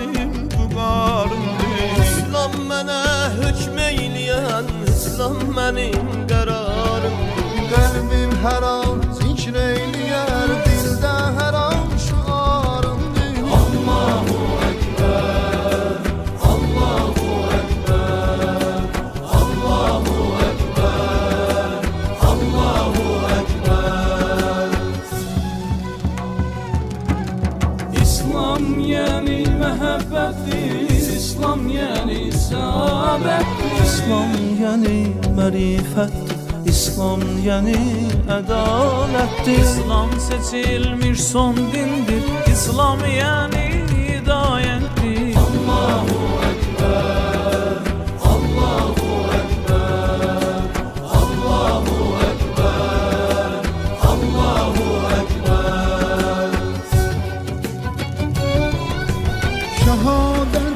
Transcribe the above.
Benim vüqarımdır İslam mənə hökm eyləyən İslam mənim İslam yani mehabbettir İslam yani saadettir İslam yəni mərifətdir İslam yəni ədalətdir İslam seçilmiş son dindir İslam yani the